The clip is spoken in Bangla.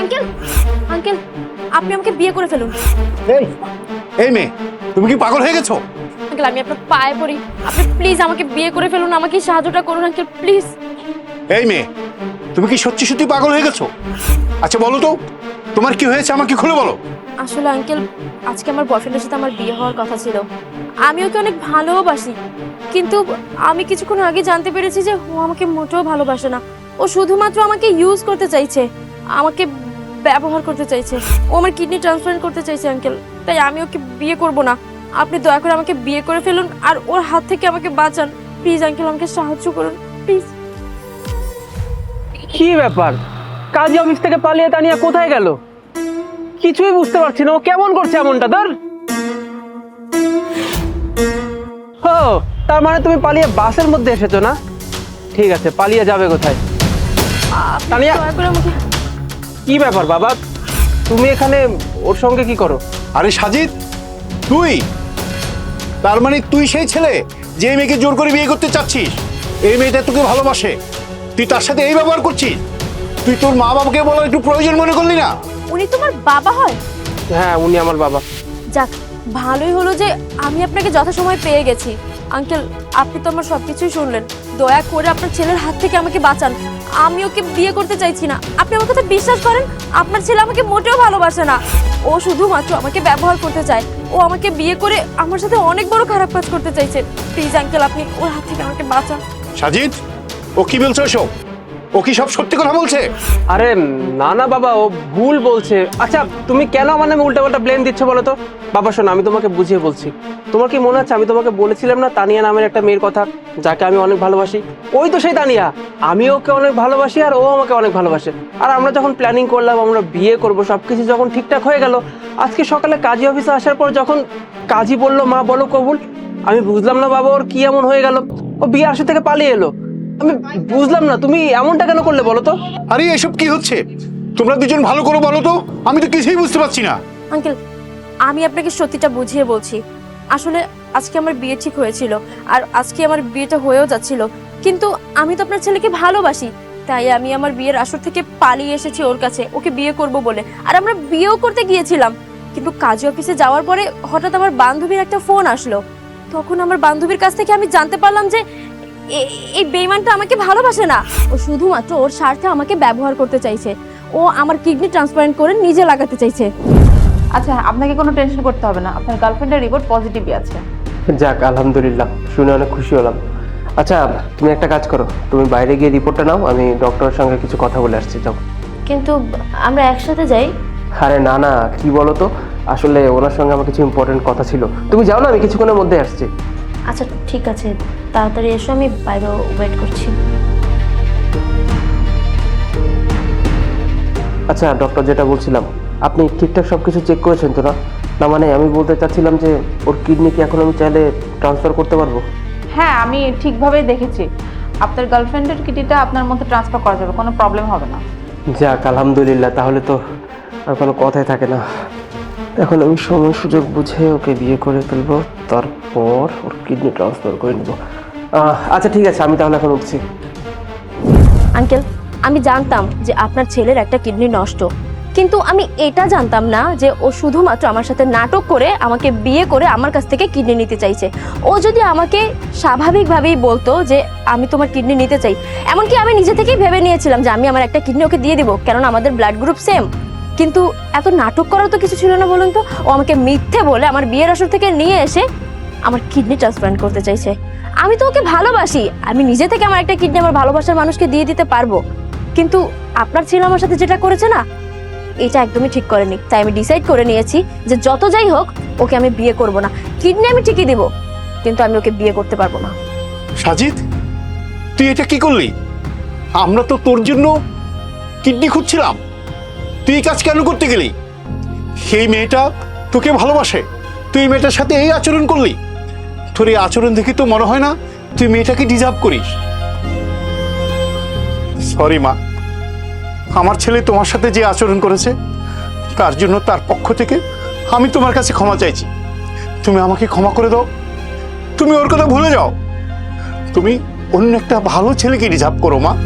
আঙ্কেল আঙ্কেল আপনি আমাকে বিয়ে করে ফেলুন। এই এই মেয়ে তুমি কি পাগল হয়ে গেছো? আঙ্কেল আমি আপনার পায়ে পড়ি। আপনি প্লিজ আমাকে বিয়ে করে ফেলুন আমাকে সাহায্যটা করুন আঙ্কেল প্লিজ এই মেয়ে তুমি কি সত্যি সত্যি পাগল হয়ে গেছো? আচ্ছা বলো তো তোমার কি হয়েছে আমাকে খুলে বলো। আসলে আঙ্কেল আজকে আমার বয়ফ্রেন্ডের সাথে আমার বিয়ে হওয়ার কথা ছিল। আমি ওকে অনেক ভালোবাসি কিন্তু আমি কিছুক্ষণ আগে জানতে পেরেছি যে ও আমাকে মোটেও ভালোবাসে না। ও শুধুমাত্র আমাকে ইউজ করতে চাইছে, আমাকে ব্যবহার করতে চাইছে, ও আমার কিডনি ট্রান্সপ্লান্ট করতে চাইছে আঙ্কেল তাই আমি ওকে বিয়ে করব না। আপনি দয়া করে আমাকে বিয়ে করে ফেলুন আর ওর হাত থেকে আমাকে বাঁচান। প্লিজ আঙ্কেল আমাকে সাহায্য করুন প্লিজ কি ব্যাপার? কাজী অফিস থেকে পালিয়ে তানিয়া কোথায় গেল? কিছুই বুঝতে পারছি না, ও কেমন করছে এমনটা? ধর। ও, তার মানে তুমি পালিয়ে বাসের মধ্যে এসেছ না? ঠিক আছে, পালিয়ে যাবে কোথায়? তানিয়া। দয়া করে আমাকে কি ব্যাপার বাবা? তুমি এখানে ওর সঙ্গে কি করো? আরে সাজিদ তুই? তার মানে তুই সেই ছেলে যে মেয়েকে জোর করে বিয়ে করতে চাচ্ছিস? এই মেয়েটা তোকে ভালোবাসে। তুই তার সাথে এই ব্যবহার করছিস? তুই তোর মা বাবাকে বলার একটু প্রয়োজন মনে করলি না? উনি তোমার বাবা হয়? হ্যাঁ উনি আমার বাবা। যাক ভালোই হলো যে আমি আপনাকে যথাসময় পেয়ে গেছি। আঙ্কেল, আপনি তো আমার সবকিছুই শুনলেন। দয়া করে আপনার ছেলের হাত থেকে আমাকে বাঁচান। আমি ওকে বিয়ে করতে চাইছি না। আপনি আমার কথা বিশ্বাস করেন? আপনার ছেলে আমাকে মোটেও ভালোবাসে না। ও শুধুমাত্র আমাকে ব্যবহার করতে চায়। ও আমাকে বিয়ে করে আমার সাথে অনেক বড় খারাপ কাজ করতে চাইছে। প্লিজ আঙ্কেল, আপনি ওর হাত থেকে আমাকে বাঁচান। সাজিদ, ও কি বলছো এসব? ও কি সব সত্যি কথা বলছে? আরে, না না বাবা, ও ভুল বলছে। আচ্ছা তুমি কেন আমার নামে উল্টাপাল্টা ব্লেম দিচ্ছ বলো তো? বাবা, শোনো, আমি তোমাকে বুঝিয়ে বলছি। তোমার কি মনে আছে আমি তোমাকে বলেছিলাম না তানিয়া নামের একটা মেয়ের কথা, যাকে আমি অনেক ভালোবাসি? ওই তো সেই তানিয়া। আমি ওকে অনেক ভালোবাসি আর ও আমাকে অনেক ভালোবাসে। আর আমরা যখন প্ল্যানিং করলাম, আমরা বিয়ে করব, সবকিছু যখন ঠিকঠাক হয়ে গেল, আজকে সকালে কাজী অফিসে আসার পর যখন কাজী বলল, মা, বলো কবুল। আমি বুঝলাম না বাবা, ওর কি এমন হয়ে গেল। ও বিয়ে আসে থেকে পালিয়ে এলো। আমি বুঝলাম না তুমি এমনটা কেন করলে বলো তো? আরে এসব কি হচ্ছে? তোমরা দুজন ভালো করে বলো তো। আমি তো কিছুই বুঝতে পারছি না। আঙ্কেল আমি আপনাকে সত্যিটা বুঝিয়ে বলছি। আসলে আজকে আমার বিয়ে ঠিক হয়েছিল আর আজকে আমার বিয়েটা হয়েও যাচ্ছিল। কিন্তু আমি তো আপনার ছেলেকে ভালোবাসি তাই আমি আমার বিয়ের আসর থেকে পালিয়ে এসেছি ওর কাছে। ওকে বিয়ে করব বলে। আর আমরা বিয়েও করতে গিয়েছিলাম। কিন্তু কাজী অফিসে যাওয়ার পরে হঠাৎ আমার বান্ধবীর একটা ফোন আসলো। তখন আমার বান্ধবীর কাছ থেকে আমি জানতে পারলাম যে এই বেইমানটা আমাকে ভালোবাসে না। ও শুধুমাত্র ওর স্বার্থে আমাকে ব্যবহার করতে চাইছে। ও আমার কিডনি ট্রান্সপ্লান্ট করে নিজে লাগাতে চাইছে। আচ্ছা আপনাকে কোনো টেনশন করতে হবে না। আপনার গার্লফ্রেন্ডের রিপোর্ট পজিটিভই আছে। যাক আলহামদুলিল্লাহ। শুনে অনেক খুশি হলাম। আচ্ছা তুমি একটা কাজ করো। তুমি বাইরে গিয়ে রিপোর্টটা নাও। আমি ডক্টরের সঙ্গে কিছু কথা বলে আসছি যাও। কিন্তু আমরা একসাথে যাই। আরে না না কি বলো তো? আসলে ওনার সঙ্গে আমার কিছু ইম্পর্টেন্ট কথা ছিল। তুমি যাও না আমি কিছুক্ষণের মধ্যে আসছি। আচ্ছা ঠিক আছে। তাড়াতাড়ি এসো আমি বাইরে ওয়েট করছি। আচ্ছা ডক্টর যেটা বলছিলাম আপনি ঠিকঠাক সব কিছু চেক করেছেন তো না? না মানে আমি বলতে চাচ্ছিলাম যে ওর কিডনি কি এখন আমি চাইলে ট্রান্সফার করতে পারব? হ্যাঁ আমি ঠিকভাবেই দেখেছি। আপনার গার্লফ্রেন্ডের কিটিটা আপনার মধ্যে ট্রান্সফার করা যাবে কোনো প্রবলেম হবে না। যাক আলহামদুলিল্লাহ তাহলে তো আর কোনো কথাই থাকে না। এখন আমি সময়, সুযোগ বুঝে ওকে বিয়ে করে ফেলব। তারপর ওর কিডনি ট্রান্সফার করে নেব। আচ্ছা ঠিক আছে, আমি তাহলে এখন উঠছি। আঙ্কেল, আমি জানতাম যে আপনার ছেলের একটা কিডনি নষ্ট। কিন্তু আমি এটা জানতাম না যে ও শুধুমাত্র আমার সাথে নাটক করে আমাকে বিয়ে করে আমার কাছ থেকে কিডনি নিতে চাইছে। ও যদি আমাকে স্বাভাবিকভাবেই বলতো যে আমি তোমার কিডনি নিতে চাই, এমনকি আমি নিজে থেকেই ভেবে নিয়েছিলাম যে আমি আমার একটা কিডনি ওকে দিয়ে দিব, কেননা আমাদের ব্লাড গ্রুপ সেম কিন্তু এত নাটক করার তো কিছু ছিল না বলুন তো? ও আমাকে মিথ্যে বলে আমার বিয়ের আসর থেকে নিয়ে এসে আমার কিডনি ট্রান্সপ্লান্ট করতে চাইছে। আমি তো ওকে ভালোবাসি। আমি নিজে থেকে আমার একটা কিডনি আমার ভালোবাসার মানুষকে দিয়ে দিতে পারব। কিন্তু আপনার ছেলে আমার সাথে যেটা করেছে না, এটা একদমই ঠিক করেনি। তাই আমি ডিসাইড করে নিয়েছি যে যত যাই হোক, ওকে আমি বিয়ে করব না। কিডনি আমি ঠিকই দেব, কিন্তু আমি ওকে বিয়ে করতে পারব না। সাজিদ, তুই এটা কি করলি? আমরা তো তোর জন্য কিডনি খুঁজছিলাম। তুই এই কাজ কেন করতে গেলি? সেই মেয়েটা তোকে ভালোবাসে। তুই মেয়েটার সাথে এই আচরণ করলি। তোর এই আচরণ দেখে তো মনে হয় না তুই মেয়েটাকে ডিজার্ভ করিস। সরি মা। আমার ছেলে তোমার সাথে যে আচরণ করেছে, তার জন্য তার পক্ষ থেকে আমি তোমার কাছে ক্ষমা চাইছি। তুমি আমাকে ক্ষমা করে দাও। তুমি ওর কথা ভুলে যাও। তুমি অন্য একটা ভালো ছেলেকে রিজার্ভ করো, মা।